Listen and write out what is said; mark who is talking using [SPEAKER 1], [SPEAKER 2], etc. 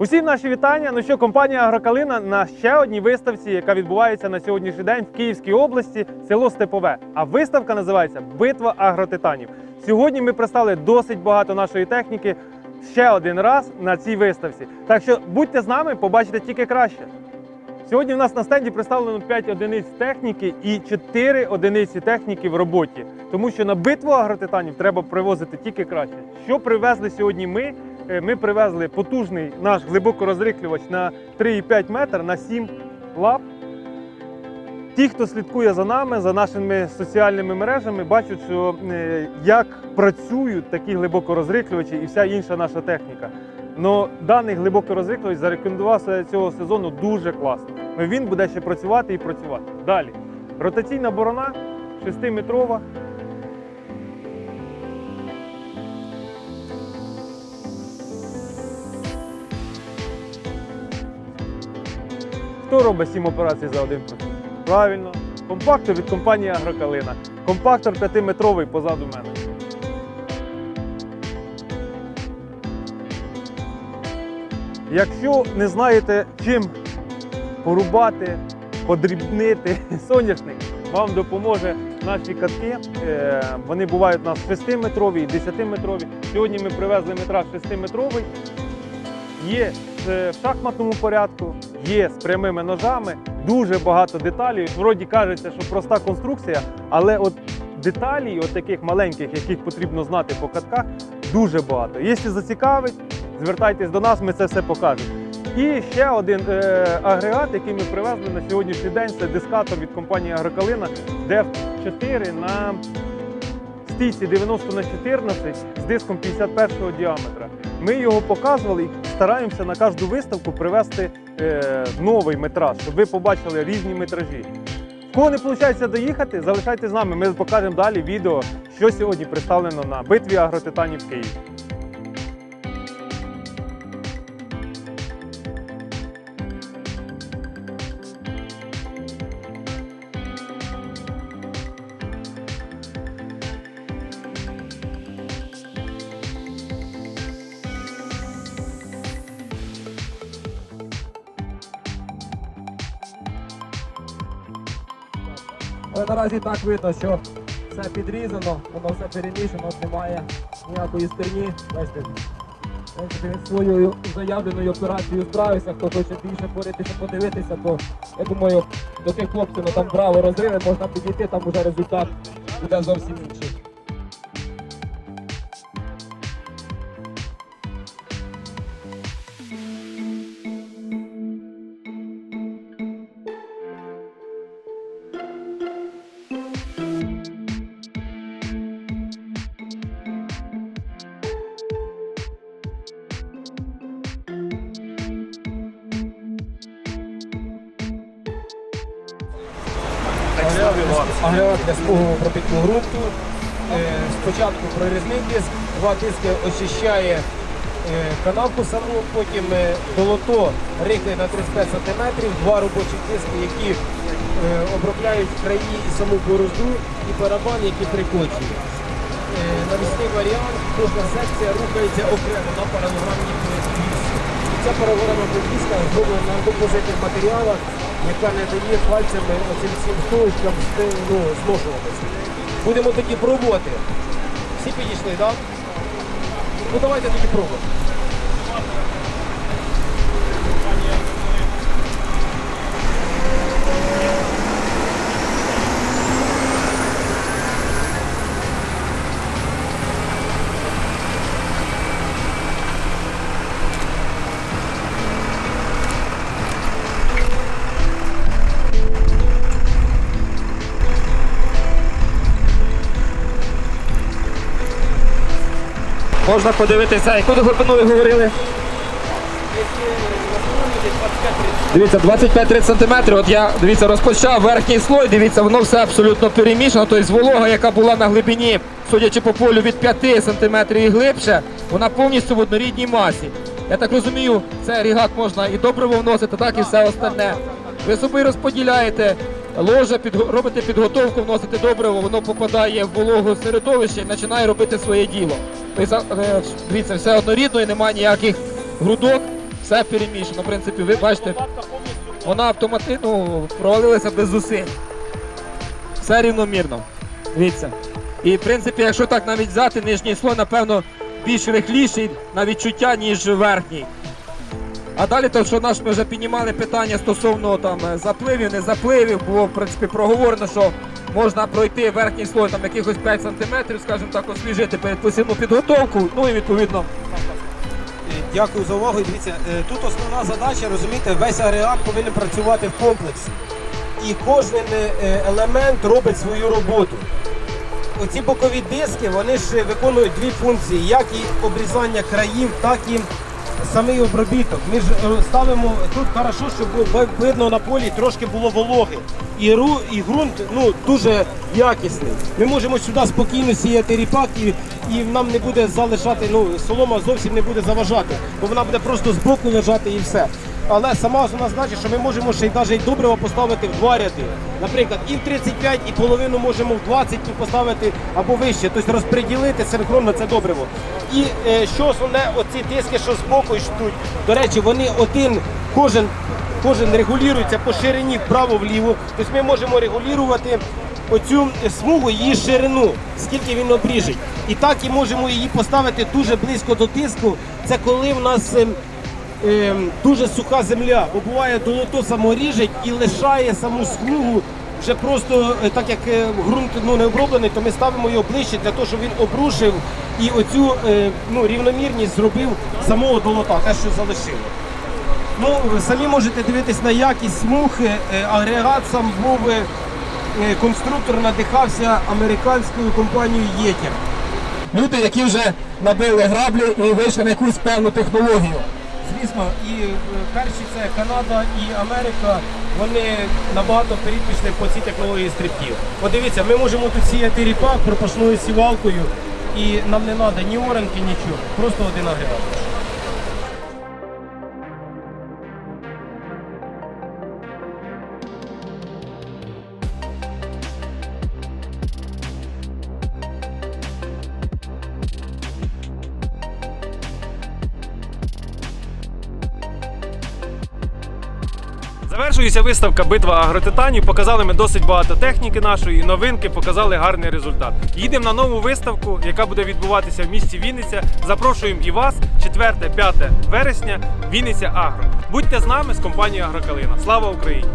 [SPEAKER 1] Усім наші вітання. Ну що, компанія Агрокалина на ще одній виставці, яка відбувається на сьогоднішній день в Київській області, село Степове. А виставка називається Битва агротитанів. Сьогодні ми представили досить багато нашої техніки ще один раз на цій виставці. Так що будьте з нами, побачите тільки краще. Сьогодні в нас на стенді представлено 5 одиниць техніки і 4 одиниці техніки в роботі. Тому що на битву агротитанів треба привозити тільки краще. Що привезли сьогодні ми? Е, Ми привезли потужний наш глибокорозриклювач на 3,5 метр на 7 лап. Ті, хто слідкує за нами, за нашими соціальними мережами, бачать, що е, як працюють такі глибокорозриклювачі і вся інша наша техніка. Но даний глибокорозриклювач зарекомендувався цього сезону дуже класно. Він буде ще працювати і працювати. Далі. Ротаційна борона 6-метрова. Хто робить 7 операцій за один працює? Правильно. Компактор від компанії Агрокалина. Компактор 5-метровий позаду мене. Якщо не знаєте, чим порубати, подрібнити соняшник, вам допоможе наші катки. Е, Вони бувають у нас 6-метрові і 10-метрові. Сьогодні ми привезли метраж 6-метровий. Є в шахматному порядку, є з прямими ножами, дуже багато деталей. Вроді кажеться, що проста конструкція, але от деталей, от таких маленьких, яких потрібно знати по катках, дуже багато. Якщо зацікавить, звертайтесь до нас, ми це все покажемо. І ще один е, агрегат, який ми привезли на сьогоднішній день, це дискатор від компанії Агрокалина DEF4 на стійці 90 на 14 з диском 51 діаметра. Ми його показували і стараємося на кожну виставку привезти е, новий метраж, щоб ви побачили різні метражі. В кого не виходить доїхати, залишайтесь з нами. Ми покажемо далі відео, що сьогодні представлено на битві агротитанів в
[SPEAKER 2] Але наразі так видно, що все підрізано, воно все перемішано, немає ніякої стерні. Бачите, він своєю заявленою операцією справився. Хто хоче більше боритися, подивитися, то я думаю, до тих хлопців ну, там право розриви, можна підійти, там вже результат буде зовсім інший. Агрегат для спугу пропітку ґрунту. Е, Спочатку прорізний диск, два диски очищає е, канавку саму, потім е, долото рихле на 35 см, два робочі диски, які е, обробляють краї і саму борозду, і барабан, який прикочує. Е, Навісний варіант, кожна секція рухається окремо на паралограмній підвісці. Ця паралограмна підвіска зроблена на композитних матеріалах, яка не дає пальцями оцим всім втулочкам ну, зношуватися. Будемо тоді пробувати. Всі підійшли, так? Ну давайте тоді пробувати. Можна подивитися, яку глибину ви говорили? Дивіться, 25-30 см. От я дивіться, розпочав верхній слой. Дивіться, воно все абсолютно перемішано. Тобто волога, яка була на глибині, судячи по полю від 5 см і глибше, вона повністю в однорідній масі. Я так розумію, цей рігат можна і добриво вносити, так і все остальне. Ви собі розподіляєте ложе, підго- робите підготовку, вносите добриво, воно попадає в вологу середовище і починає робити своє діло. Е, дивіться, все однорідно і немає ніяких грудок.
[SPEAKER 3] все перемішано. В принципі, ви бачите, вона автоматично провалилася без зусиль. Все рівномірно. Дивіться. І в принципі, якщо так навіть взяти, нижній слой, напевно, більш рихліший на відчуття, ніж верхній. А далі, то, що наш ми вже піднімали питання стосовно там е, запливів, не запливів, було в принципі проговорено, що можна пройти верхній слой там якихось 5 см, скажімо так, освіжити перед посівну підготовку. Ну і відповідно
[SPEAKER 2] Е, Дякую за увагу. Дивіться, е, тут основна задача, розумієте, весь агрегат повинен працювати в комплексі. І кожен е, елемент робить свою роботу. Оці бокові диски вони ж виконують дві функції: як і обрізання країв, так і самий обробіток. Ми ж е, ставимо тут хорошо, щоб видно на полі трошки було вологи. І, ру, і ґрунт ну, дуже якісний. Ми можемо сюди спокійно сіяти ріпак і, і нам не буде залишати, ну, солома зовсім не буде заважати, бо вона буде просто збоку лежати і все. Але сама основна значить, що ми можемо ще й навіть добриво поставити в два ряди. Наприклад, і в 35, і половину можемо в 20 поставити або вище, тобто розподілити синхронно це добриво. І е, що основне, оці диски, що збоку йдуть, до речі, вони один, кожен, кожен регулюється по ширині вправо-вліво. Тобто ми можемо регулювати оцю смугу, її ширину, скільки він обріжить. І так і можемо її поставити дуже близько до тиску. Це коли в нас. Ем, дуже суха земля, бо буває долото саморіжить і лишає саму смугу. Вже просто е, так як е, ґрунт ну, не оброблений, то ми ставимо його ближче для того, щоб він обрушив і оцю е, ну, рівномірність зробив самого долота, те, що залишило. Ну, самі можете дивитись на якість смуг. Е, е, Агрегат сам був е, е, конструктор надихався американською компанією Єтір.
[SPEAKER 3] люди, які вже набили граблі і вийшли на якусь певну технологію.
[SPEAKER 2] Звісно, і е, перші це Канада і Америка. Вони набагато вперед пішли по цій технології стрибків. Подивіться, ми можемо тут сіяти ріпак пропашною сівалкою, і нам не треба ні оранки, нічого. Просто один агрегат.
[SPEAKER 1] Завершується виставка Битва агротитанів. Показали ми досить багато техніки нашої новинки, показали гарний результат. Їдемо на нову виставку, яка буде відбуватися в місті Вінниця. Запрошуємо і вас 4-5 вересня. Вінниця Агро. Будьте з нами з компанією Агрокалина. Слава Україні!